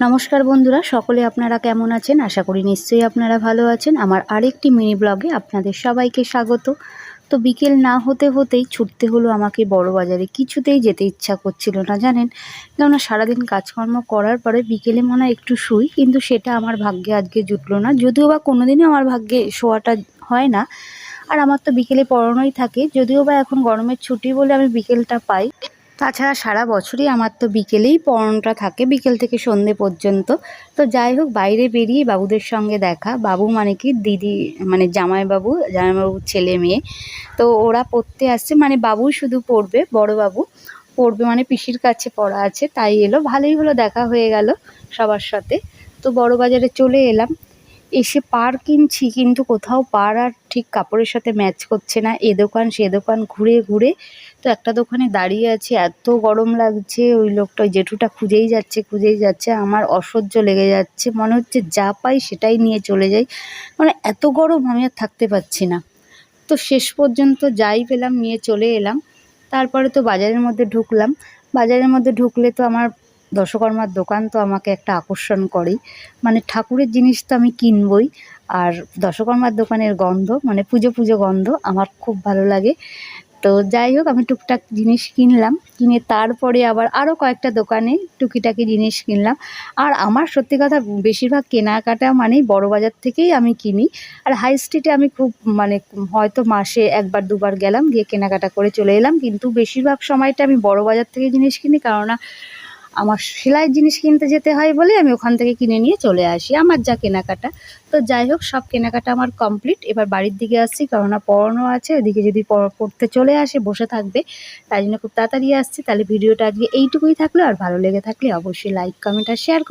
নমস্কার বন্ধুরা, সকলে আপনারা কেমন আছেন? আশা করি নিশ্চয়ই আপনারা ভালো আছেন। আমার আরেকটি মিনি ব্লগে আপনাদের সবাইকে স্বাগত। তো বিকেল না হতে হতেই ছুটতে হলো আমাকে বড় বাজারে কিছুতেই যেতে ইচ্ছা করছিল না, জানেন? কেননা সারাদিন কাজকর্ম করার পরে বিকেলে মনে একটু শুই, কিন্তু সেটা আমার ভাগ্যে আজকে জুটলো না। যদিও বা কোনোদিনই আমার ভাগ্যে শোয়াটা হয় না। আর আমার তো বিকেলে পড়ানোই থাকে। যদিও বা এখন গরমের ছুটি বলে আমি বিকেলটা পাই। তাছাড়া সারা বছরই আমার তো বিকেলেই পড়ানোটা থাকে, বিকেল থেকে সন্ধে পর্যন্ত। তো যাই হোক, বাইরে বেরিয়ে বাবুদের সঙ্গে দেখা। বাবু মানে কি, দিদি মানে জামাইবাবু, জামাইবাবুর ছেলে মেয়ে। তো ওরা পড়তে আসছে মানে বাবু শুধু পড়বে, বড় বাবু পড়বে মানে পিসির কাছে পড়া আছে, তাই এলো। ভালোই হলো, দেখা হয়ে গেল সবার সাথে। তো বড় বাজারে চলে এলাম। এসে পার কিনছি, কিন্তু কোথাও পার আর ঠিক কাপড়ের সাথে ম্যাচ করছে না। এ দোকান, সে দোকান, ঘুরে ঘুরে তো একটা দোকানে দাঁড়িয়ে আছি। এত গরম লাগছে, ওই লোকটা, ওই জেঠুটা খুঁজেই যাচ্ছে খুঁজেই যাচ্ছে। আমার অসহ্য লেগে যাচ্ছে, মনে হচ্ছে যা পাই সেটাই নিয়ে চলে যাই। মানে এত গরম, আমি আর থাকতে পারছি না। তো শেষ পর্যন্ত যাই পেলাম, নিয়ে চলে এলাম। তারপরে তো বাজারের মধ্যে ঢুকলাম। বাজারের মধ্যে ঢুকলে তো আমার দশকর্মার দোকান তো আমাকে একটা আকর্ষণ করেই। মানে ঠাকুরের জিনিস তো আমি কিনবই, আর দশকর্মার দোকানের গন্ধ মানে পুজো পুজো গন্ধ আমার খুব ভালো লাগে। তো যাই হোক, আমি টুকটাক জিনিস কিনলাম, কিনে তারপরে আবার আরও কয়েকটা দোকানে টুকিটাকি জিনিস কিনলাম। আর আমার সত্যি কথা, বেশিরভাগ কেনাকাটা মানেই বড় বাজার থেকেই আমি কিনি। আর হাই স্ট্রিটে আমি খুব মানে হয়তো মাসে একবার, দুবার গেলাম, গিয়ে কেনাকাটা করে চলে এলাম। কিন্তু বেশিরভাগ সময়টা আমি বড় বাজার থেকে জিনিস কিনি, কেননা আমার সেলাইয়ের জিনিস কিনতে যেতে হয় বলে আমি ওখান থেকে কিনে নিয়ে চলে আসি। আমার যা কেনাকাটা। তো যাই হোক, সব কেনাকাটা আমার কমপ্লিট এবার বাড়ির দিকে আসছি, কেননা পড়ানো আছে। ওদিকে যদি পড়- পড়তে চলে আসে, বসে থাকবে। তাই জন্য খুব তাড়াতাড়ি আসছি। তাহলে ভিডিওটা আজকে এইটুকুই থাকল। আর ভালো লেগে থাকলে অবশ্যই লাইক কমেন্ট আর শেয়ার করে